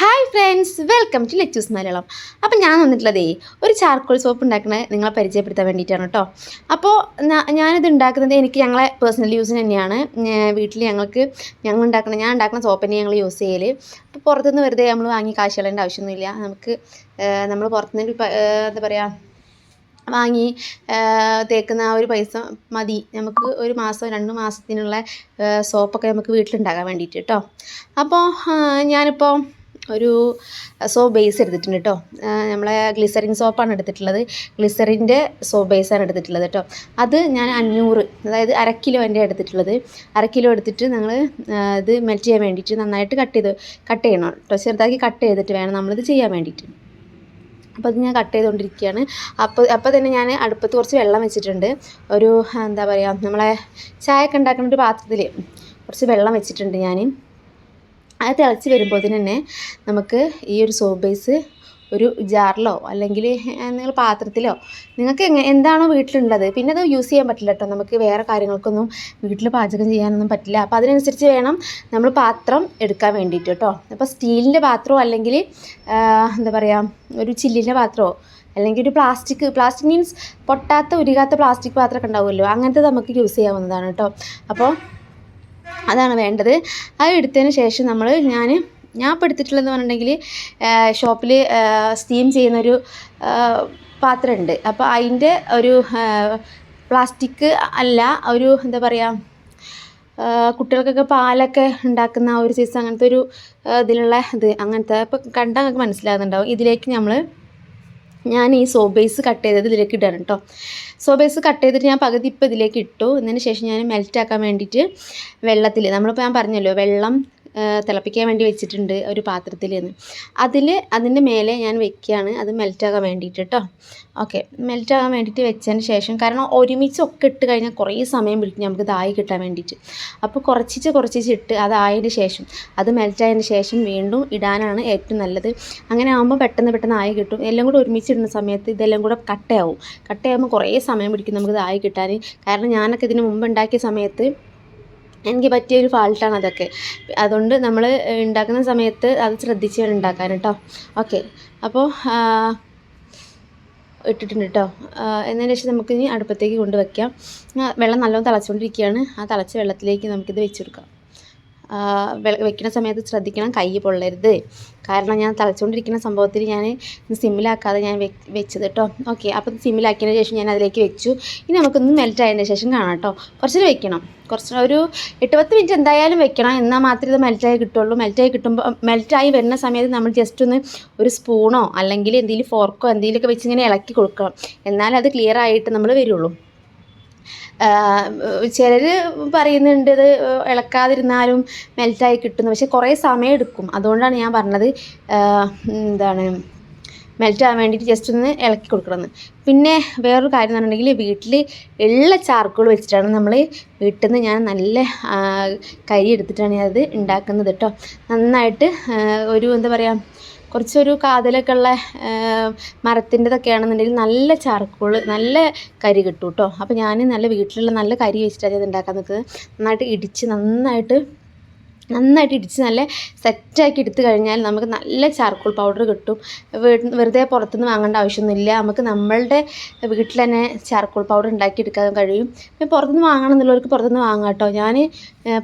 Hi friends welcome to lettuce Malayalam അപ്പോൾ ഞാൻ വന്നിട്ടുള്ളതേ ഒരു ചാർക്കോൾ സോപ്പ് ഉണ്ടാക്കുന്നത് നിങ്ങളെ പരിചയപ്പെടുത്താൻ വേണ്ടിയിട്ടാണ് കേട്ടോ അപ്പോൾ ഞാനിത് ഉണ്ടാക്കുന്നത് എനിക്ക് ഞങ്ങളെ പേഴ്സണൽ യൂസിന് തന്നെയാണ്. വീട്ടിൽ ഞങ്ങൾക്ക് ഞങ്ങൾ ഉണ്ടാക്കുന്ന ഞാൻ ഉണ്ടാക്കുന്ന സോപ്പ് തന്നെ ഞങ്ങൾ യൂസ് ചെയ്യൽ അപ്പോൾ പുറത്തുനിന്ന് വെറുതെ നമ്മൾ വാങ്ങി കാശ് കളയേണ്ട ആവശ്യമൊന്നുമില്ല. നമുക്ക് നമ്മൾ പുറത്തുനിന്ന് എന്താ പറയുക വാങ്ങി തേക്കുന്ന ആ ഒരു പൈസ മതി. നമുക്ക് ഒരു മാസം രണ്ട് മാസത്തിനുള്ള സോപ്പൊക്കെ നമുക്ക് വീട്ടിലുണ്ടാക്കാൻ വേണ്ടിയിട്ട് കേട്ടോ അപ്പോൾ ഞാനിപ്പോൾ ഒരു സോപ്പ് ബേസ് എടുത്തിട്ടുണ്ട് കേട്ടോ നമ്മളെ ഗ്ലിസറിൻ സോപ്പാണ് എടുത്തിട്ടുള്ളത്. ഗ്ലിസറിന്റെ സോപ്പ് ബേസാണ് എടുത്തിട്ടുള്ളത് കേട്ടോ അത് ഞാൻ അഞ്ഞൂറ് അതായത് അര കിലോ എന്റെ എടുത്തിട്ടുള്ളത്. അര കിലോ എടുത്തിട്ട് ഞങ്ങൾ ഇത് മെൽറ്റ് ചെയ്യാൻ വേണ്ടിയിട്ട് നന്നായിട്ട് കട്ട് ചെയ്ത് കട്ട് ചെയ്യണം കേട്ടോ ചെറുതാക്കി കട്ട് ചെയ്തിട്ട് വേണം നമ്മളിത് ചെയ്യാൻ വേണ്ടിയിട്ട്. അപ്പോൾ അത് ഞാൻ കട്ട് ചെയ്തുകൊണ്ടിരിക്കുകയാണ് അപ്പോൾ അപ്പോൾ തന്നെ ഞാൻ അടുപ്പത്ത് കുറച്ച് വെള്ളം വെച്ചിട്ടുണ്ട്. ഒരു എന്താ പറയുക നമ്മളെ ചായയൊക്കെ ഉണ്ടാക്കുന്ന ഒരു പാത്രത്തിൽ കുറച്ച് വെള്ളം വെച്ചിട്ടുണ്ട് ഞാൻ അത് തിളച്ച് വരുമ്പോൾ തന്നെ നമുക്ക് ഈ ഒരു സോപ്പ് ബേസ് ഒരു ജാറിലോ അല്ലെങ്കിൽ നിങ്ങൾ പാത്രത്തിലോ നിങ്ങൾക്ക് എന്താണോ വീട്ടിലുള്ളത്. പിന്നെ അത് യൂസ് ചെയ്യാൻ പറ്റില്ല കേട്ടോ നമുക്ക് വേറെ കാര്യങ്ങൾക്കൊന്നും വീട്ടിൽ പാചകം ചെയ്യാനൊന്നും പറ്റില്ല. അപ്പോൾ അതിനനുസരിച്ച് വേണം നമ്മൾ പാത്രം എടുക്കാൻ വേണ്ടിയിട്ട് കേട്ടോ അപ്പോൾ സ്റ്റീലിന്റെ പാത്രമോ അല്ലെങ്കിൽ എന്താ പറയുക ഒരു ചില്ലിന്റെ പാത്രമോ അല്ലെങ്കിൽ ഒരു പ്ലാസ്റ്റിക് പ്ലാസ്റ്റിക് മീൻസ് പൊട്ടാത്ത ഉരുകാത്ത പ്ലാസ്റ്റിക് പാത്രമൊക്കെ ഉണ്ടാവുമല്ലോ. അങ്ങനത്തെ നമുക്ക് യൂസ് ചെയ്യാവുന്നതാണ് കേട്ടോ അപ്പോൾ അതാണ് വേണ്ടത്. അത് എടുത്തതിന് ശേഷം നമ്മൾ ഞാൻ ഞാൻ ഇപ്പോൾ എടുത്തിട്ടുള്ളതെന്ന് പറഞ്ഞിട്ടുണ്ടെങ്കിൽ ഷോപ്പിൽ സ്റ്റീം ചെയ്യുന്നൊരു പാത്രമുണ്ട്. അപ്പോൾ അതിന്റെ ഒരു പ്ലാസ്റ്റിക് അല്ല ഒരു എന്താ പറയുക കുട്ടികൾക്കൊക്കെ പാലൊക്കെ ഉണ്ടാക്കുന്ന ഒരു സൈസ് അങ്ങനത്തെ ഒരു ഇതിലുള്ള ഇത് അങ്ങനത്തെ ഇപ്പോൾ കണ്ടാൽ നിങ്ങൾക്ക് മനസ്സിലാകുന്നുണ്ടാവും. ഇതിലേക്ക് നമ്മൾ ഞാൻ ഈ സോബേസ് ബേസ് കട്ട് ചെയ്തത് ഇതിലേക്ക് ഇടണം കേട്ടോ സോബേസ് ബേസ് കട്ട് ചെയ്തിട്ട് ഞാൻ പകുതി ഇപ്പോൾ ഇതിലേക്ക് ഇട്ടു. എന്നതിന് ശേഷം ഞാൻ മെൽറ്റാക്കാൻ വേണ്ടിയിട്ട് വെള്ളത്തിൽ നമ്മളിപ്പോൾ ഞാൻ പറഞ്ഞല്ലോ വെള്ളം തിളപ്പിക്കാൻ വേണ്ടി വെച്ചിട്ടുണ്ട് ഒരു പാത്രത്തിൽ നിന്ന് അതിൽ അതിന്റെ മേലെ ഞാൻ വെക്കുകയാണ്. അത് മെൽറ്റാകാൻ വേണ്ടിയിട്ട് കേട്ടോ ഓക്കെ. മെൽറ്റാകാൻ വേണ്ടിയിട്ട് വെച്ചതിന് ശേഷം കാരണം ഒരുമിച്ച് ഒക്കെ ഇട്ട് കഴിഞ്ഞാൽ കുറേ സമയം പിടിക്കും നമുക്ക് ഇതായി കിട്ടാൻ വേണ്ടിയിട്ട്. അപ്പോൾ കുറച്ചിച്ച് കുറച്ചിച്ച് ഇട്ട് അതായതിന് ശേഷം അത് മെൽറ്റായതിന് ശേഷം വീണ്ടും ഇടാനാണ് ഏറ്റവും നല്ലത്. അങ്ങനെ ആകുമ്പോൾ പെട്ടെന്ന് പെട്ടെന്ന് ആയി കിട്ടും. എല്ലാം കൂടെ ഒരുമിച്ച് ഇടുന്ന സമയത്ത് ഇതെല്ലാം കൂടെ കട്ടയാവും. കട്ടയാകുമ്പോൾ കുറേ സമയം പിടിക്കും നമുക്ക് ഇതായി കിട്ടാൻ. കാരണം ഞാനൊക്കെ ഇതിന് മുമ്പ് ഉണ്ടാക്കിയ സമയത്ത് എനിക്ക് പറ്റിയ ഒരു ഫാൾട്ടാണ് അതൊക്കെ. അതുകൊണ്ട് നമ്മൾ ഉണ്ടാക്കുന്ന സമയത്ത് അത് ശ്രദ്ധിച്ച് ഉണ്ടാക്കാൻ കേട്ടോ. ഓക്കെ. അപ്പോൾ ഇട്ടിട്ടുണ്ട് കേട്ടോ. എന്നതിന് ശേഷം നമുക്കിനി അടുപ്പത്തേക്ക് കൊണ്ടുവയ്ക്കാം. വെള്ളം നല്ലോണം തിളച്ചുകൊണ്ടിരിക്കുകയാണ്. ആ തിളച്ച വെള്ളത്തിലേക്ക് നമുക്കിത് വെച്ച് കൊടുക്കാം. വെക്കുന്ന സമയത്ത് ശ്രദ്ധിക്കണം കൈ പൊള്ളരുത്. കാരണം ഞാൻ തിളച്ചുകൊണ്ടിരിക്കുന്ന സംഭവത്തിൽ ഞാൻ സിമ്മിലാക്കാതെ ഞാൻ വെച്ചത് കേട്ടോ ഓക്കെ അപ്പം സിമ്മിലാക്കിയതിന് ശേഷം ഞാൻ അതിലേക്ക് വെച്ചു. ഇനി നമുക്കൊന്ന് മെൽറ്റ് ആയതിന് ശേഷം കാണാം കേട്ടോ കുറച്ച് വെക്കണം. കുറച്ച് ഒരു എട്ട് പത്ത് മിനിറ്റ് എന്തായാലും വെക്കണം. എന്നാൽ മാത്രമേ ഇത് മെൽറ്റായി കിട്ടുള്ളൂ. മെൽറ്റായി കിട്ടുമ്പോൾ മെൽറ്റായി വരുന്ന സമയത്ത് നമ്മൾ ജസ്റ്റ് ഒന്ന് ഒരു സ്പൂണോ അല്ലെങ്കിൽ എന്തെങ്കിലും ഫോർക്കോ എന്തെങ്കിലുമൊക്കെ വെച്ച് ഇങ്ങനെ ഇളക്കി കൊടുക്കണം. എന്നാലേ അത് ക്ലിയർ ആയിട്ട് നമ്മൾ വരുള്ളൂ. ചിലർ പറയുന്നുണ്ട് ഇത് ഇളക്കാതിരുന്നാലും മെൽറ്റായി കിട്ടുന്നു. പക്ഷെ കുറേ സമയം എടുക്കും. അതുകൊണ്ടാണ് ഞാൻ പറഞ്ഞത് എന്താണ് മെൽറ്റ് ആവാൻ വേണ്ടിയിട്ട് ജസ്റ്റ് ഒന്ന് ഇളക്കി കൊടുക്കണമെന്ന്. പിന്നെ വേറൊരു കാര്യം എന്ന് പറഞ്ഞിട്ടുണ്ടെങ്കിൽ വീട്ടിൽ ഉള്ള ചാർക്കോൾ വെച്ചിട്ടാണ് നമ്മൾ വീട്ടിൽ നിന്ന് ഞാൻ നല്ല കരി എടുത്തിട്ടാണ് ഞാനത് ഉണ്ടാക്കുന്നത് കേട്ടോ. നന്നായിട്ട് ഒരു എന്താ പറയുക കുറച്ചൊരു കാതലൊക്കെ ഉള്ള മരത്തിന്റെതൊക്കെ ആണെന്നുണ്ടെങ്കിൽ നല്ല ചാർക്കോൾ നല്ല കരി കിട്ടും കേട്ടോ അപ്പോൾ ഞാൻ നല്ല വീട്ടിലുള്ള നല്ല കരി വെച്ചിട്ടാണ് ഇത് ഉണ്ടാക്കാൻ നിൽക്കുന്നത്. നന്നായിട്ട് ഇടിച്ച് നന്നായിട്ട് നന്നായിട്ട് ഇടിച്ച് നല്ല സെറ്റാക്കി എടുത്തു കഴിഞ്ഞാൽ നമുക്ക് നല്ല ചാർക്കോൾ പൗഡർ കിട്ടും. വെറുതെ പുറത്തുനിന്ന് വാങ്ങേണ്ട ആവശ്യമൊന്നുമില്ല. നമുക്ക് നമ്മളുടെ വീട്ടിൽ തന്നെ ചാർക്കോൾ പൗഡർ ഉണ്ടാക്കിയെടുക്കാൻ കഴിയും. പിന്നെ പുറത്തുനിന്ന് വാങ്ങണം എന്നുള്ളവർക്ക് പുറത്തുനിന്ന് വാങ്ങാം കേട്ടോ. ഞാൻ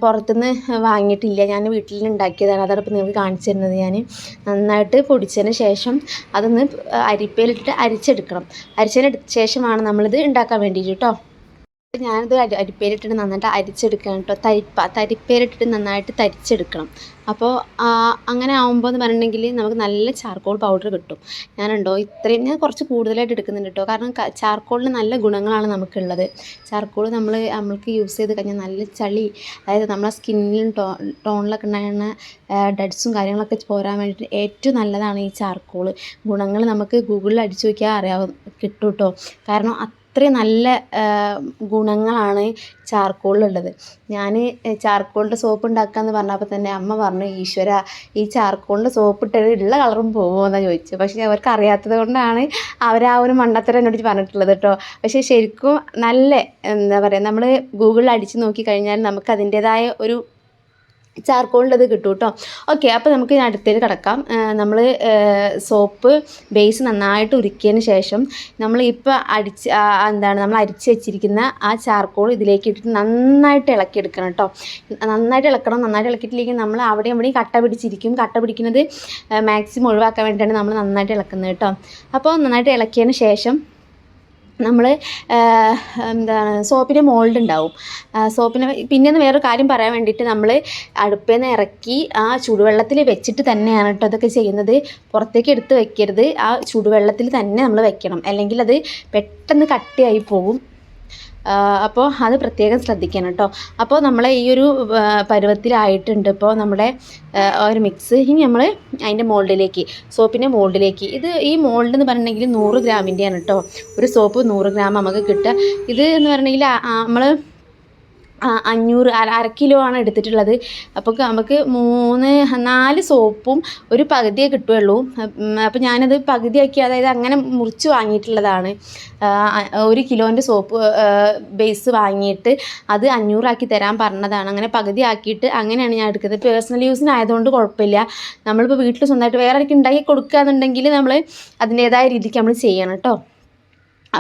പുറത്തുനിന്ന് വാങ്ങിയിട്ടില്ല. ഞാൻ വീട്ടിൽ ഉണ്ടാക്കിയതാണ്. അതാണ് ഇപ്പോൾ നിങ്ങൾക്ക് കാണിച്ചു തരുന്നത് ഞാൻ. നന്നായിട്ട് പൊടിച്ചതിന് ശേഷം അതൊന്ന് അരിപ്പയിലിട്ട് അരിച്ചെടുക്കണം. അരിച്ചതിന് ശേഷമാണ് നമ്മളിത് ഉണ്ടാക്കാൻ വേണ്ടിയിട്ട് കേട്ടോ. ഞാനിത് അരി അരിപ്പേരിട്ടിട്ട് നന്നായിട്ട് അരിച്ചെടുക്കണം കേട്ടോ തരിപ്പ തരിപ്പേരിട്ടിട്ട് നന്നായിട്ട് തരിച്ചെടുക്കണം. അപ്പോൾ അങ്ങനെ ആകുമ്പോൾ എന്ന് പറഞ്ഞിട്ടുണ്ടെങ്കിൽ നമുക്ക് നല്ല ചാർക്കോൾ പൗഡർ കിട്ടും. ഞാനുണ്ടോ ഇത്രയും ഞാൻ കുറച്ച് കൂടുതലായിട്ട് എടുക്കുന്നുണ്ട് കേട്ടോ കാരണം ചാർക്കോളിന് നല്ല ഗുണങ്ങളാണ് നമുക്കുള്ളത്. ചാർക്കോൾ നമ്മൾ നമ്മൾക്ക് യൂസ് ചെയ്ത് കഴിഞ്ഞാൽ നല്ല ചളി അതായത് നമ്മളെ സ്കിന്നിലും ടോ ടോണിലൊക്കെ ഉണ്ടാകുന്ന ഡഡ്സും കാര്യങ്ങളൊക്കെ പോരാൻ വേണ്ടിയിട്ട് ഏറ്റവും നല്ലതാണ് ഈ ചാർക്കോൾ ഗുണങ്ങൾ നമുക്ക് ഗൂഗിളിൽ അടിച്ചു നോക്കിയാൽ അറിയാവും കിട്ടും കേട്ടോ കാരണം അത്രയും നല്ല ഗുണങ്ങളാണ് ചാർക്കോളിലുള്ളത്. ഞാൻ ചാർക്കോളിന്റെ സോപ്പ് ഉണ്ടാക്കാമെന്ന് പറഞ്ഞപ്പോൾ തന്നെ അമ്മ പറഞ്ഞു ഈശ്വര ഈ ചാർക്കോളിന്റെ സോപ്പ് ഇട്ടത് ഉള്ള കളറും പോകുമോ എന്നാണ് ചോദിച്ചത്. പക്ഷേ അവർക്ക് അറിയാത്തത് കൊണ്ടാണ് അവർ ആ ഒരു മണ്ണത്തരം എന്നോട് പറഞ്ഞിട്ടുള്ളത് കേട്ടോ. പക്ഷേ ശരിക്കും നല്ല എന്താ പറയുക നമ്മൾ ഗൂഗിളിൽ അടിച്ച് നോക്കി കഴിഞ്ഞാൽ നമുക്ക് അതിന്റേതായ ഒരു ചാർക്കോളിന്റെ ഇത് കിട്ടും കേട്ടോ ഓക്കെ അപ്പോൾ നമുക്ക് ഇനി അടുത്തേക്ക് കിടക്കാം. നമ്മൾ സോപ്പ് ബേസ് നന്നായിട്ട് ഉരുക്കിയതിന് ശേഷം നമ്മൾ ഇപ്പോൾ അടിച്ച് എന്താണ് നമ്മൾ അരിച്ച് വെച്ചിരിക്കുന്ന ആ ചാർക്കോൾ ഇതിലേക്ക് ഇട്ടിട്ട് നന്നായിട്ട് ഇളക്കിയെടുക്കണം കേട്ടോ നന്നായിട്ട് ഇളക്കണം നന്നായിട്ട് ഇളക്കിയിട്ടില്ലെങ്കിൽ നമ്മൾ അവിടെ എവിടെയും കട്ട പിടിച്ചിരിക്കും. കട്ട പിടിക്കുന്നത് മാക്സിമം ഒഴിവാക്കാൻ വേണ്ടിയിട്ടാണ് നമ്മൾ നന്നായിട്ട് ഇളക്കുന്നത് കേട്ടോ അപ്പോൾ നന്നായിട്ട് ഇളക്കിയതിന് ശേഷം നമ്മൾ എന്താണ് സോപ്പിന്റെ മോൾഡ് ഉണ്ടാവും. സോപ്പിന് പിന്നെ വേറൊരു കാര്യം പറയാൻ വേണ്ടിയിട്ട് നമ്മൾ അടുപ്പിൽ നിന്ന് ഇറക്കി ആ ചൂടുവെള്ളത്തിൽ വെച്ചിട്ട് തന്നെയാണ് കേട്ടോ അതൊക്കെ ചെയ്യുന്നത്. പുറത്തേക്ക് എടുത്ത് വെക്കരുത്. ആ ചൂടുവെള്ളത്തിൽ തന്നെ നമ്മൾ വെക്കണം. അല്ലെങ്കിൽ അത് പെട്ടെന്ന് കട്ടിയായി പോകും അപ്പോൾ അത് പ്രത്യേകം ശ്രദ്ധിക്കണം കേട്ടോ അപ്പോൾ നമ്മളെ ഈ ഒരു പരുവത്തിലായിട്ടുണ്ട് ഇപ്പോൾ നമ്മുടെ ഒരു മിക്സ് ഇനി നമ്മൾ അതിന്റെ മോൾഡിലേക്ക് സോപ്പിന്റെ മോൾഡിലേക്ക്. ഇത് ഈ മോൾഡ് എന്ന് പറഞ്ഞിട്ടുണ്ടെങ്കിൽ നൂറ് ഗ്രാമിന്റെയാണ് കേട്ടോ ഒരു സോപ്പ് നൂറ് ഗ്രാം നമുക്ക് കിട്ടുക. ഇത് എന്ന് പറഞ്ഞിട്ടുണ്ടെങ്കിൽ നമ്മൾ അഞ്ഞൂറ് അര കിലോ ആണ് എടുത്തിട്ടുള്ളത്. അപ്പോൾ നമുക്ക് മൂന്ന് നാല് സോപ്പും ഒരു പകുതിയേ കിട്ടുകയുള്ളൂ. അപ്പോൾ ഞാനത് പകുതിയാക്കി അതായത് അങ്ങനെ മുറിച്ച് വാങ്ങിയിട്ടുള്ളതാണ്. ഒരു കിലോന്റെ സോപ്പ് ബേസ് വാങ്ങിയിട്ട് അത് അഞ്ഞൂറാക്കി തരാൻ പറഞ്ഞതാണ്. അങ്ങനെ പകുതി ആക്കിയിട്ട് അങ്ങനെയാണ് ഞാൻ എടുക്കുന്നത്. പേഴ്സണൽ യൂസിനായതുകൊണ്ട് കുഴപ്പമില്ല. നമ്മളിപ്പോൾ വീട്ടിൽ സ്വന്തമായിട്ട് വേറെ ആർക്കും ഉണ്ടാക്കി കൊടുക്കുകയെന്നുണ്ടെങ്കിൽ നമ്മൾ അതിന്റേതായ രീതിക്ക് നമ്മൾ ചെയ്യണം കേട്ടോ.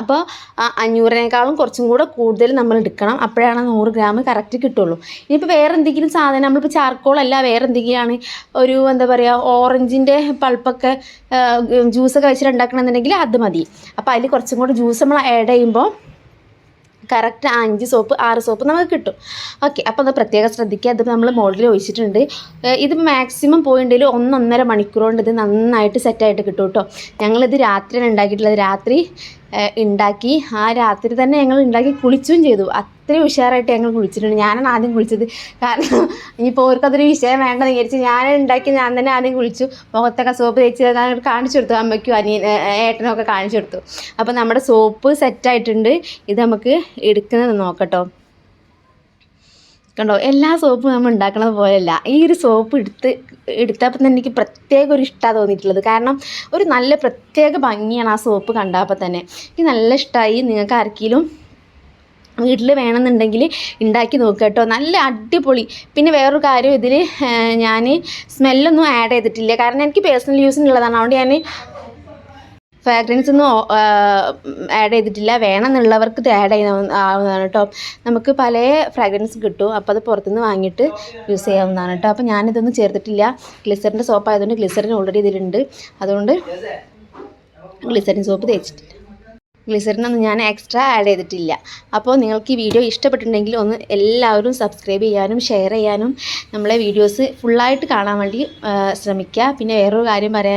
അപ്പോൾ അഞ്ഞൂറിനേക്കാളും കുറച്ചും കൂടെ കൂടുതൽ നമ്മൾ എടുക്കണം. അപ്പോഴാണ് നൂറ് ഗ്രാം കറക്റ്റ് കിട്ടുള്ളൂ. ഇനിയിപ്പോൾ വേറെ എന്തെങ്കിലും സാധനം നമ്മളിപ്പോൾ ചാർക്കോൾ അല്ല വേറെ എന്തെങ്കിലുമാണ് ഒരു എന്താ പറയുക ഓറഞ്ചിന്റെ പൾപ്പൊക്കെ ജ്യൂസൊക്കെ വെച്ചിട്ട് ഉണ്ടാക്കണമെന്നുണ്ടെങ്കിൽ അത് മതി. അപ്പോൾ അതിൽ കുറച്ചും കൂടെ ജ്യൂസ് നമ്മൾ ആഡ് ചെയ്യുമ്പോൾ കറക്റ്റ് അഞ്ച് സോപ്പ് ആറ് സോപ്പ് നമുക്ക് കിട്ടും. ഓക്കെ അപ്പോൾ അത് പ്രത്യേകം ശ്രദ്ധിക്കുക. അത് നമ്മൾ മോൾഡിൽ ഒഴിച്ചിട്ടുണ്ട്. ഇത് മാക്സിമം പോയിട്ടുണ്ടെങ്കിൽ ഒന്നൊന്നര മണിക്കൂർ കൊണ്ട് ഇത് നന്നായിട്ട് സെറ്റായിട്ട് കിട്ടും കേട്ടോ ഞങ്ങളിത് രാത്രിയാണ് ഉണ്ടാക്കിയിട്ടുള്ളത്. രാത്രി ഉണ്ടാക്കി ആ രാത്രി തന്നെ ഞങ്ങൾ ഉണ്ടാക്കി കുളിച്ചും ചെയ്തു. അത്രയും ഉഷാറായിട്ട് ഞങ്ങൾ കുളിച്ചിട്ടുണ്ട്. ഞാനാണ് ആദ്യം കുളിച്ചത്. കാരണം ഇനിയിപ്പോൾ ഓർക്കതൊരു വിഷയം വേണ്ടെന്ന് വിചാരിച്ച് ഞാൻ ഉണ്ടാക്കി ഞാൻ തന്നെ ആദ്യം കുളിച്ചു. മുഖത്തൊക്കെ സോപ്പ് തേച്ച് ഞാൻ കാണിച്ചു കൊടുത്തു അമ്മയ്ക്കും അനിയൻ ഏട്ടനൊക്കെ കാണിച്ചു കൊടുത്തു. അപ്പോൾ നമ്മുടെ സോപ്പ് സെറ്റായിട്ടുണ്ട് ഇത് നമുക്ക് എടുക്കുന്നത് നോക്കട്ടോ. കണ്ടോ എല്ലാ സോപ്പും നമ്മൾ ഉണ്ടാക്കണത് പോലെയല്ല. ഈ ഒരു സോപ്പ് എടുത്ത് എടുത്തപ്പോൾ തന്നെ എനിക്ക് പ്രത്യേക ഒരു ഇഷ്ടമാണ് തോന്നിയിട്ടുള്ളത്. കാരണം ഒരു നല്ല പ്രത്യേക ഭംഗിയാണ് ആ സോപ്പ് കണ്ടപ്പോൾ തന്നെ. എനിക്ക് നല്ല ഇഷ്ടമായി നിങ്ങൾക്ക് ആർക്കെങ്കിലും വീട്ടിൽ വേണമെന്നുണ്ടെങ്കിൽ ഉണ്ടാക്കി നോക്കുക കേട്ടോ. നല്ല അടിപൊളി. പിന്നെ വേറൊരു കാര്യം ഇതിൽ ഞാൻ സ്മെല്ലൊന്നും ആഡ് ചെയ്തിട്ടില്ല. കാരണം എനിക്ക് പേഴ്സണൽ യൂസിനുള്ളതാണ് അതുകൊണ്ട് ഞാൻ ഫ്രാഗ്രൻസ് ഒന്നും ആഡ് ചെയ്തിട്ടില്ല. വേണമെന്നുള്ളവർക്ക് ഇത് ആഡ് ചെയ്യുന്ന ആവുന്നതാണ് കേട്ടോ. നമുക്ക് പല ഫ്രാഗ്രൻസ് കിട്ടും. അപ്പോൾ അത് പുറത്തുനിന്ന് വാങ്ങിയിട്ട് യൂസ് ചെയ്യാവുന്നതാണ് കേട്ടോ. അപ്പോൾ ഞാനിതൊന്നും ചേർത്തിട്ടില്ല. ഗ്ലിസറിന്റെ സോപ്പ് ആയതുകൊണ്ട് ഗ്ലിസറിൻ ഓൾറെഡി ഇതിലുണ്ട്. അതുകൊണ്ട് ഗ്ലിസറിൻ സോപ്പ് തേച്ചിട്ടില്ല. ഗ്ലിസറിനൊന്നും ഞാൻ എക്സ്ട്രാ ആഡ് ചെയ്തിട്ടില്ല. അപ്പോൾ നിങ്ങൾക്ക് ഈ വീഡിയോ ഇഷ്ടപ്പെട്ടിട്ടുണ്ടെങ്കിൽ ഒന്ന് എല്ലാവരും സബ്സ്ക്രൈബ് ചെയ്യാനും ഷെയർ ചെയ്യാനും നമ്മളെ വീഡിയോസ് ഫുള്ളായിട്ട് കാണാൻ വേണ്ടി ശ്രമിക്കുക. പിന്നെ വേറൊരു കാര്യം പറയാൻ